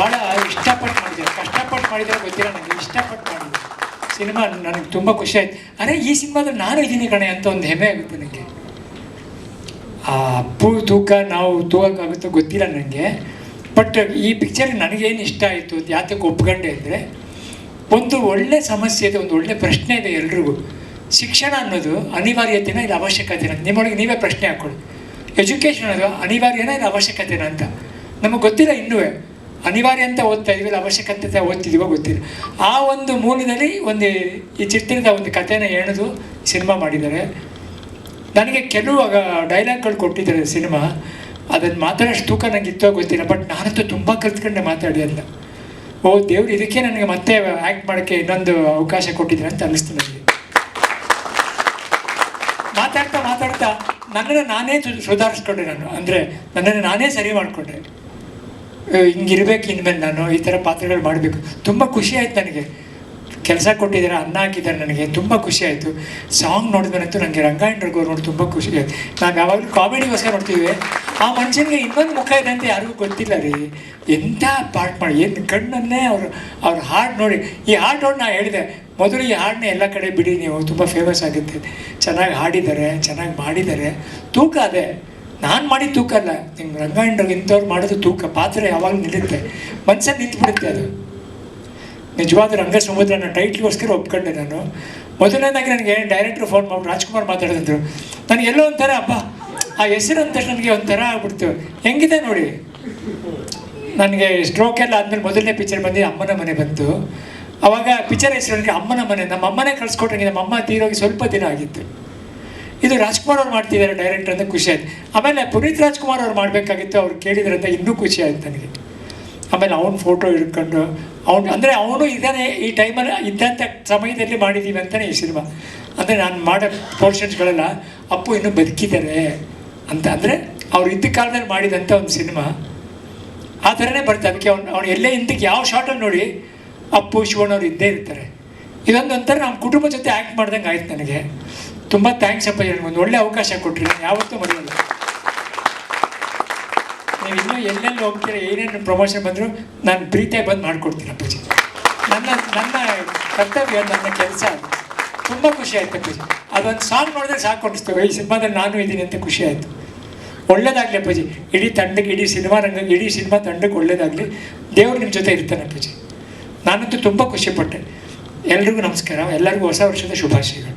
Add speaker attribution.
Speaker 1: ಭಾಳ ಇಷ್ಟಪಟ್ಟು ಮಾಡಿದ್ದಾರೆ. ಕಷ್ಟಪಟ್ಟು ಮಾಡಿದ್ದಾರೆ ಗೊತ್ತಿಲ್ಲ ನನಗೆ. ಇಷ್ಟಪಟ್ಟು ಮಾಡಿದ್ದಾರೆ. ಸಿನಿಮಾ ನನಗೆ ತುಂಬ ಖುಷಿ ಆಯ್ತು. ಅರೆ, ಈ ಸಿನಿಮಾದಲ್ಲಿ ನಾನು ಇದ್ದೀನಿ ಕಣೆ ಅಂತ ಒಂದು ಹೆಮ್ಮೆ ಆಗುತ್ತೆ ನನಗೆ. ಆ ಅಪ್ಪು ತೂಕ, ನಾವು ತೂಗಕ್ಕಾಗುತ್ತೋ ಗೊತ್ತಿಲ್ಲ ನನಗೆ. ಬಟ್ ಈ ಪಿಕ್ಚರ್ ನನಗೇನು ಇಷ್ಟ ಆಯಿತು ಅಂತ ಯಾತಕ್ಕೆ ಒಪ್ಕೊಂಡೆ ಅಂದರೆ, ಒಂದು ಒಳ್ಳೆ ಸಮಸ್ಯೆ ಇದೆ, ಒಂದು ಒಳ್ಳೆ ಪ್ರಶ್ನೆ ಇದೆ ಎಲ್ರಿಗೂ. ಶಿಕ್ಷಣ ಅನ್ನೋದು ಅನಿವಾರ್ಯತೆನ ಇಲ್ಲ, ಅವಶ್ಯಕತೆನ? ನಿಮ್ಮೊಳಗೆ ನೀವೇ ಪ್ರಶ್ನೆ ಹಾಕ್ಕೊಳ್ಳಿ ಎಜುಕೇಷನ್ ಅನ್ನೋದು ಅನಿವಾರ್ಯನ ಇಲ್ಲ, ಅವಶ್ಯಕತೆನ ಅಂತ? ನಮಗೆ ಗೊತ್ತಿಲ್ಲ ಇನ್ನೂ ಅನಿವಾರ್ಯ ಅಂತ ಓದ್ತಾ ಇದೀವಿ ಅವಶ್ಯಕತೆ ಅಂತ ಓದ್ತಿದೀವೋ ಗೊತ್ತಿಲ್ಲ. ಆ ಒಂದು ಮೂಲದಲ್ಲಿ ಒಂದು ಈ ಚಿತ್ರದ ಒಂದು ಕಥೆನ ಎಣೆದು ಸಿನಿಮಾ ಮಾಡಿದ್ದಾರೆ. ನನಗೆ ಕೆಲವು ಡೈಲಾಗ್ಗಳು ಕೊಟ್ಟಿದ್ದಾರೆ ಸಿನಿಮಾ. ಅದನ್ನು ಮಾತಾಡೋಷ್ಟು ತೂಕ ನನಗೆ ಇತ್ತೋ ಗೊತ್ತಿಲ್ಲ, ಬಟ್ ನಾನಂತೂ ತುಂಬ ಕಲ್ತ್ಕೊಂಡೆ ಮಾತಾಡಿ ಅಂತ ಓ ದೇವ್ರು, ಇದಕ್ಕೆ ನನಗೆ ಮತ್ತೆ ಆ್ಯಕ್ಟ್ ಮಾಡೋಕ್ಕೆ ಇನ್ನೊಂದು ಅವಕಾಶ ಕೊಟ್ಟಿದ್ದಾರೆ ಅಂತ ಅನ್ನಿಸ್ತು ನನಗೆ. ಮಾತಾಡ್ತಾ ಮಾತಾಡ್ತಾ ನನ್ನನ್ನು ನಾನೇ ಸುಧಾರಿಸ್ಕೊಂಡೆ ನಾನು. ಅಂದರೆ ನನ್ನನ್ನು ನಾನೇ ಸರಿ ಮಾಡಿಕೊಂಡೆ. ಹಿಂಗಿರ್ಬೇಕು ಇನ್ಮೇಲೆ ನಾನು ಈ ಥರ ಪಾತ್ರಗಳು ಮಾಡಬೇಕು. ತುಂಬ ಖುಷಿ ಆಯ್ತು ನನಗೆ. ಕೆಲಸ ಕೊಟ್ಟಿದ್ದಾರೆ, ಅನ್ನ ಹಾಕಿದ್ದಾರೆ ನನಗೆ. ತುಂಬ ಖುಷಿ ಆಯಿತು. ಸಾಂಗ್ ನೋಡಿದ್ಮೇಲಂತೂ ನನಗೆ ರಂಗಾಯಣ ರಘು ನೋಡಿ ತುಂಬ ಖುಷಿ ಆಯ್ತು. ನಾವು ಯಾವಾಗಲೂ ಕಾಮಿಡಿಗೋಸ್ಕರ ನೋಡ್ತೀವಿ. ಆ ಮನುಷ್ಯನಿಗೆ ಇನ್ನೊಂದು ಮುಖ ಇದೆ ಅಂತ ಯಾರಿಗೂ ಗೊತ್ತಿಲ್ಲ ರೀ. ಎಂಥ ಪಾಠ ಮಾಡಿ, ಏನು ಕಣ್ಣನ್ನೇ ಅವರು, ಅವ್ರ ಹಾಡು ನೋಡಿ. ಈ ಹಾಡು ನೋಡಿ ನಾನು ಹೇಳಿದೆ, ಮೊದಲು ಈ ಹಾಡನ್ನ ಎಲ್ಲ ಕಡೆ ಬಿಡಿ ನೀವು, ತುಂಬ ಫೇಮಸ್ ಆಗುತ್ತೆ ಚೆನ್ನಾಗಿ ಹಾಡಿದ್ದಾರೆ, ಚೆನ್ನಾಗಿ ಮಾಡಿದ್ದಾರೆ. ತೂಕ ಅದೇ. ನಾನು ಮಾಡಿದ ತೂಕ ಅಲ್ಲ. ನಿಮ್ಮ ರಂಗಾಯಣರು ಇಂಥವ್ರು ಮಾಡೋದು ತೂಕ ಪಾತ್ರ ಯಾವಾಗ ನಿಲ್ಲುತ್ತೆ. ಮನ್ಸಲ್ಲಿ ನಿಂತ್ಬಿಡುತ್ತೆ ಅದು. ನಿಜವಾದ ರಂಗ ಸಮುದ್ರ ನನ್ನ ಟೈಟ್ಲಿಗೋಸ್ಕರ ಒಪ್ಕೊಂಡೆ ನಾನು. ಮೊದಲನೇದಾಗಿ ನನಗೆ ಡೈರೆಕ್ಟ್ರು ಫೋನ್ ಮಾಡಿ, ರಾಜ್ಕುಮಾರ್ ಮಾತಾಡಿದ್ರು. ನನಗೆ ಎಲ್ಲೋ ಒಂಥರ ಅಪ್ಪ ಆ ಹೆಸರು ಅಂತ ನನಗೆ ಒಂಥರ ಆಗ್ಬಿಡ್ತು. ಹೆಂಗಿದೆ ನೋಡಿ? ನನಗೆ ಸ್ಟ್ರೋಕ್ ಎಲ್ಲ ಆದಮೇಲೆ ಮೊದಲನೇ ಪಿಕ್ಚರ್ ಬಂದು ಅಮ್ಮನ ಮನೆ ಬಂತು. ಅವಾಗ ಪಿಕ್ಚರ್ ಹೆಸರು ನನಗೆ ಅಮ್ಮನ ಮನೆ. ನಮ್ಮ ಅಮ್ಮನೇ ಕಳ್ಸ್ಕೊಟ್ರಂಗೆ ನಮ್ಮ ಅಮ್ಮ ತೀರೋಗಿ ಸ್ವಲ್ಪ ದಿನ ಆಗಿತ್ತು. ಇದು ರಾಜ್ಕುಮಾರ್ ಅವ್ರು ಮಾಡ್ತಿದ್ದಾರೆ ಡೈರೆಕ್ಟರ್ ಅಂತ ಖುಷಿ ಆಯ್ತು. ಆಮೇಲೆ ಪುನೀತ್ ರಾಜ್ಕುಮಾರ್ ಅವ್ರು ಮಾಡಬೇಕಾಗಿತ್ತು, ಅವ್ರು ಕೇಳಿದ್ರು ಅಂತ ಇನ್ನೂ ಖುಷಿ ಆಯ್ತು ನನಗೆ. ಆಮೇಲೆ ಅವ್ನ ಫೋಟೋ ಹಿಡ್ಕೊಂಡು, ಅವ್ನು ಅಂದರೆ ಅವನು ಇದ್ದಾನೆ ಈ ಟೈಮಲ್ಲಿ ಇದ್ದಂಥ ಸಮಯದಲ್ಲಿ ಮಾಡಿದ್ದೀವಿ ಅಂತಲೇ ಈ ಸಿನಿಮಾ ಅಂದರೆ ನಾನು ಮಾಡೋ ಪೋರ್ಷನ್ಸ್ಗಳೆಲ್ಲ ಅಪ್ಪು ಇನ್ನೂ ಬದುಕಿದ್ದಾರೆ ಅಂತ. ಅಂದರೆ ಅವ್ರು ಇದ್ದ ಕಾಲದಲ್ಲಿ ಮಾಡಿದಂಥ ಒಂದು ಸಿನಿಮಾ ಆ ಥರನೇ ಬರುತ್ತೆ. ಅದಕ್ಕೆ ಅವ್ನು ಅವ್ನು ಎಲ್ಲೇ ಹಿಂದಕ್ಕೆ ಯಾವ ಶಾರ್ಟಲ್ಲಿ ನೋಡಿ ಅಪ್ಪು ಶಿವಣ್ಣವ್ರು ಇದ್ದೇ ಇರ್ತಾರೆ. ಇದೊಂದು ಒಂಥರ ನಮ್ಮ ಕುಟುಂಬ ಜೊತೆ ಆ್ಯಕ್ಟ್ ಮಾಡ್ದಂಗೆ ಆಯ್ತು ನನಗೆ. ತುಂಬ ಥ್ಯಾಂಕ್ಸ್ ಅಪ್ಪ ಒಂದು ಒಳ್ಳೆ ಅವಕಾಶ ಕೊಟ್ಟರು ನಾನು ಯಾವತ್ತೂ ಮರೆಯಲ್ಲ. ನೀವು ಇನ್ನೂ ಎಲ್ಲೆಲ್ಲಿ ಹೋಗ್ತೀರಾ, ಏನೇನು ಪ್ರಮೋಷನ್ ಬಂದರೂ ನಾನು ಪ್ರೀತಿಯಾಗಿ ಬಂದು ಮಾಡಿಕೊಡ್ತೀನಿ ಅಪ್ಪಾಜಿ ನನ್ನ ನನ್ನ ಕರ್ತವ್ಯ, ನನ್ನ ಕೆಲಸ ತುಂಬ ಖುಷಿ ಆಯ್ತು ಅಪ್ಪಾಜಿ ಅದೊಂದು ಸಾಂಗ್ ನೋಡಿದ್ರೆ ಸಾಕು ಕೊಡಿಸ್ತೇವೆ ಈ ಸಿನಿಮಾದಲ್ಲಿ ನಾನು ಇದ್ದೀನಿ ಅಂತ ಖುಷಿ ಆಯಿತು. ಒಳ್ಳೇದಾಗಲಿ ಅಪ್ಪಾಜಿ ಇಡೀ ತಂಡಕ್ಕೆ, ಇಡೀ ಸಿನಿಮಾ ರಂಗ, ಇಡೀ ಸಿನಿಮಾ ತಂಡಕ್ಕೆ ಒಳ್ಳೇದಾಗಲಿ. ದೇವ್ರು ನಿಮ್ಮ ಜೊತೆ ಇರ್ತಾನೆ ಅಪ್ಪಾಜಿ ನಾನಂತೂ ತುಂಬ ಖುಷಿಪಟ್ಟೆ. ಎಲ್ರಿಗೂ ನಮಸ್ಕಾರ. ಎಲ್ಲರಿಗೂ ಹೊಸ ವರ್ಷದ ಶುಭಾಶಯಗಳು.